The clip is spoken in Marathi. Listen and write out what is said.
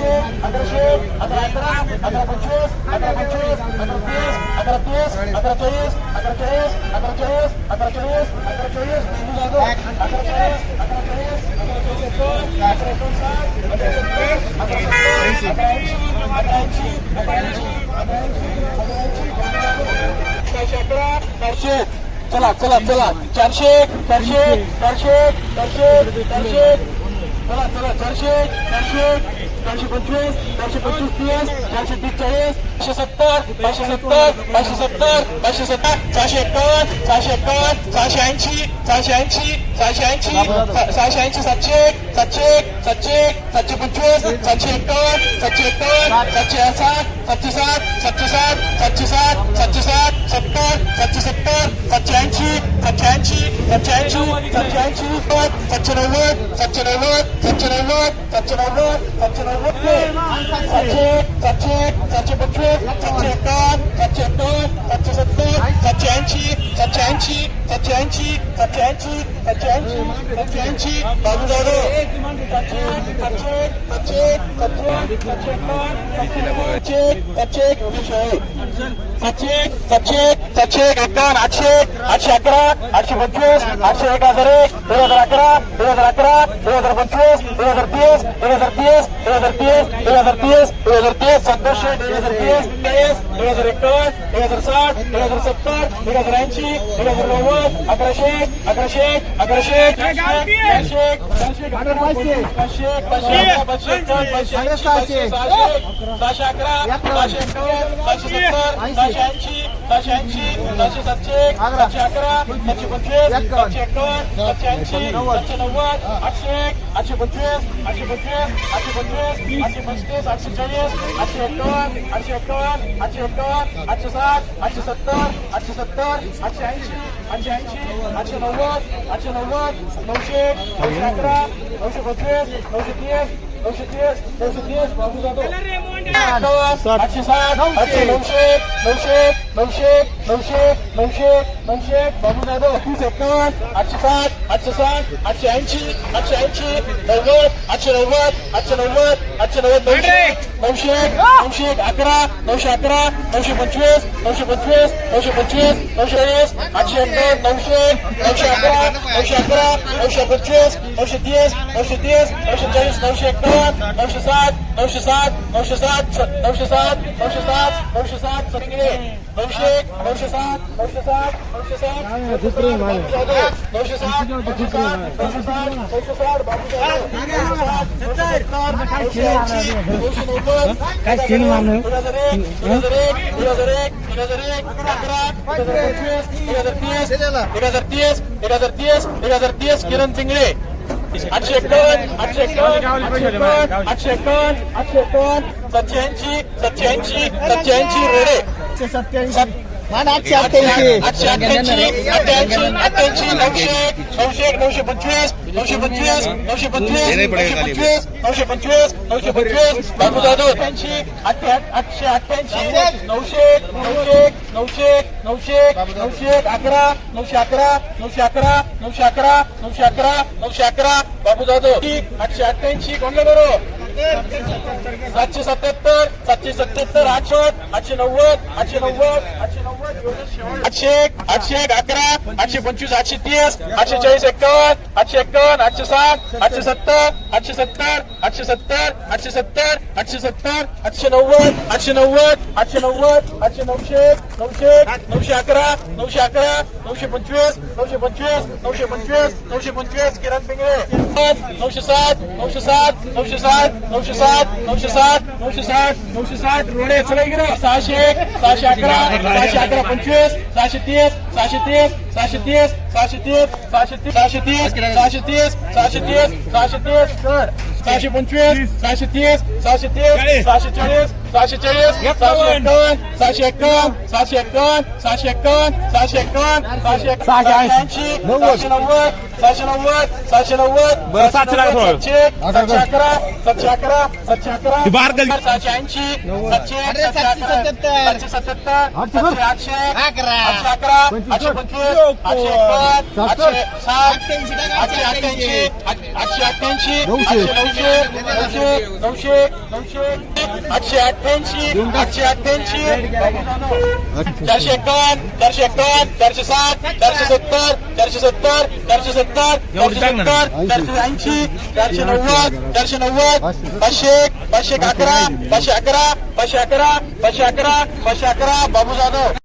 अठराशे अठराशे अठरा अकरा अठरा पंचवीस अठरा पंचवीस अठरा तीस अठरा तीस अठरा चाळीस अठरा चाळीस अठरा चाळीस अठरा चाळीस अठरा चारशे अकरा चारशे चला चला चला चारशे चारशे चारशे चारशे चारशे चला चला चारशे चारशे चारशे पंचवीस चारशे पंचवीस तीस चारशे तीस चाळीस पाचशे सत्तर पाचशे सत्तर पाचशे सत्तर पाचशे सत्तर सहाशे एकावन्न सहाशे एकावन्न सहाशे ऐंशी सहाशे ऐंशी सहाशे ऐंशी सहाशे ऐंशी सातशे एक सातशे एक सातशे एक सातशे पंचवीस सातशे एकावन्न सातशे एकावन्न सातशे साठ सातशे सात सातशे सात सातशे सात सातशे सात চারশো নব্বই চারশো নব্বই চারশো নব্বই চারশো নব্বই চারশো নব্বই চারশো চারশো চারশো পঁচিশ চারশো একান্ন চারশো একান্ন চারশো সত্তর চারশো আশি চারশো আশি চারশো আশি চারশো আশি চারশো আশি চারশো আশি বাবু দাদু চারশো চারশো চারশো চারশো চারশো একান্ন চারশো চারশো দুশো नव्वद सातशे सातशे सातशे सातशे सातशे एकावन्न आठशे आठशे अकरा आठशे पंचवीस आठशे एक हजार एक दोन हजार अकरा दोन हजार अकरा दोन हजार पंचवीस दोन हजार तीस दोन हजार तीस दोन हजार तीस दोन हजार तीस दोन हजार तीस सत्तरशे दोन हजार तीस तीस दोन हजार एकावन्न दोन हजार साठ दोन हजार सत्तर दोन हजार ऐंशी दोन हजार नव्वद अकराशे अकराशे अकराशे चारशे चारशे पाचशे पाचशे पाचशे पाचशे एकावन्न पाचशे सहाशे सहाशे अकरा सहाशे एकावन्न सहाशे सत्तर सहाशे ऐंशी सहाशे ऐंशी सहाशे सातशे सातशे अकरा सातशे पंचवीस सातशे एकावन्न सातशे ऐंशी सातशे नव्वद आठशे एक आठशे पंचवीस आठशे पंचवीस आठशे पंचवीस आठशे पस्तीस आठशे चाळीस आठशे एकावन्न आठशे एकावन्न आठशे एकावन्न आठशे साठ आठशे सत्तर आठशे सत्तर आठशे ऐंशी आठशे ऐंशी आठशे नव्वद आठशे नव्वद नऊशे नऊशे अकरा नऊशे पंचवीस नऊशे तीस नऊशे तीस नऊशे तीस बाबू जाधव. आठशे साठ आठशे नऊशे नऊशे नऊशे नऊशे नऊशे नऊशे बाबू जाधव तीस एकावन्न आठशे साठ आठशे साठ आठशे ऐंशी आठशे ऐंशी नव्वद आठशे नव्वद आठशे नव्वद आठशे नव्वद नऊशे नऊशे नऊशे एक अकरा नऊशे अकरा नऊशे पंचवीस नऊशे पंचवीस नऊशे पंचवीस नऊशे वीस आठशे एकावन्न नऊशे नऊशे अकरा नऊशे अकरा नऊशे पंचवीस नऊशे तीस नऊशे तीस नऊशे चाळीस नऊशे एकावन्न नऊशे साठ नऊशे साठ नऊशे साठ नऊशे साठ नऊशे साठ नऊशे साठ सत्तर नऊशे नऊशे साठ नऊशे साठ नव्वद? दोन हजार एक दोन हजार एक दोन हजार एक दोन हजार एक अकरा दोन हजार पंचवीस दोन हजार तीस दोन हजार तीस दोन हजार तीस दोन हजार तीस किरण पिंगळे आठशे एकावन्न आठशे एकावन्न आठशे एकावन्न आठशे एकावन्न आठशे एकावन्न सातशे ऐंशी सातशे ऐंशी रोडे सत्याऐंशी आठशे अठ्ठ्याऐंशी. नऊशे नऊशे नऊशे पंचवीस नऊशे पंचवीस नऊशे पंचवीस नऊशे पंचवीस नऊशे पंचवीस नऊशे पंचवीस. बाबू जाधव अठ्ठ्याऐंशी आठशे अठ्ठ्याऐंशी नऊशे नऊशे नऊशे नऊशे नऊशे अकरा नऊशे अकरा नऊशे अकरा नऊशे अकरा नऊशे अकरा नऊशे अकरा. बाबू जाधव आठशे अठ्ठ्याऐंशी कोणलं बरोबर सातशे सत्याहत्तर सातशे सत्याहत्तर आठशे आठशे नव्वद आठशे नव्वद आठशे नव्वद आठशे एक आठशे एक अकरा आठशे पंचवीस आठशे तीस आठशे चाळीस एकावन्न आठशे एकावन्न आठशे सात आठशे सत्तर आठशे सत्तर आठशे सत्तर आठशे सत्तर आठशे सत्तर आठशे नव्वद आठशे नव्वद आठशे नव्वद आठशे नऊशे नऊशे नऊशे अकरा नऊशे अकरा नऊशे पंचवीस नऊशे पंचवीस नऊशे पंचवीस नऊशे पंचवीस. किरण पिंगळे. नऊशे सात नऊशे सात नऊशे साठ नऊशे सात नऊशे सात नऊशे साठ नऊशे साठ रोडे सगळे सहाशे एक सहाशे अकरा सहाशे अकरा पंचवीस सहाशे तीस सहाशे तीस सहाशे तीस सहाशे तीस सहाशे तीस सहाशे तीस सहाशे तीस सहाशे तीस सहाशे तीस. कर सहाशे पंचवीस सहाशे तीस सहाशे तीस सहाशे चाळीस सहाशे चाळीस सहाशे एकावन्न सहाशे एकावन्न सहाशे एकावन्न सहाशे एकावन्न सहाशे एकावन्न सहाशे सहाशे ऐंशी. सहाशे नव्वद. सहाशे नव्वद सहाशे नव्वद सातशे. सातशे अकरा सातशे अकरा सातशे अकरा. सहाशे ऐंशी सातशे सातशे सत्याहत्तर. सातशे आठशे अकरा. आठशे अकरा आठशे पंचवीस आठशे एकावन्न आठशे साठ आठशे अठ्ठ्याऐंशी आठशे अठ्ठ्याऐंशी. आठशे नऊशे नऊशे नऊशे नऊशे आठशे अठ्ठ्याऐंशी आठशे अठ्ठ्याऐंशी. चारशे एकावन्न चारशे एकावन्न चारशे साठ चारशे सत्तर चारशे सत्तर चारशे सत्तर चारशे सत्तर चारशे ऐंशी चारशे नव्वद चारशे नव्वद पाचशे एक पाचशे अकरा पाचशे अकरा पाचशे अकरा पाचशे अकरा पाचशे अकरा. बाबू जाधव.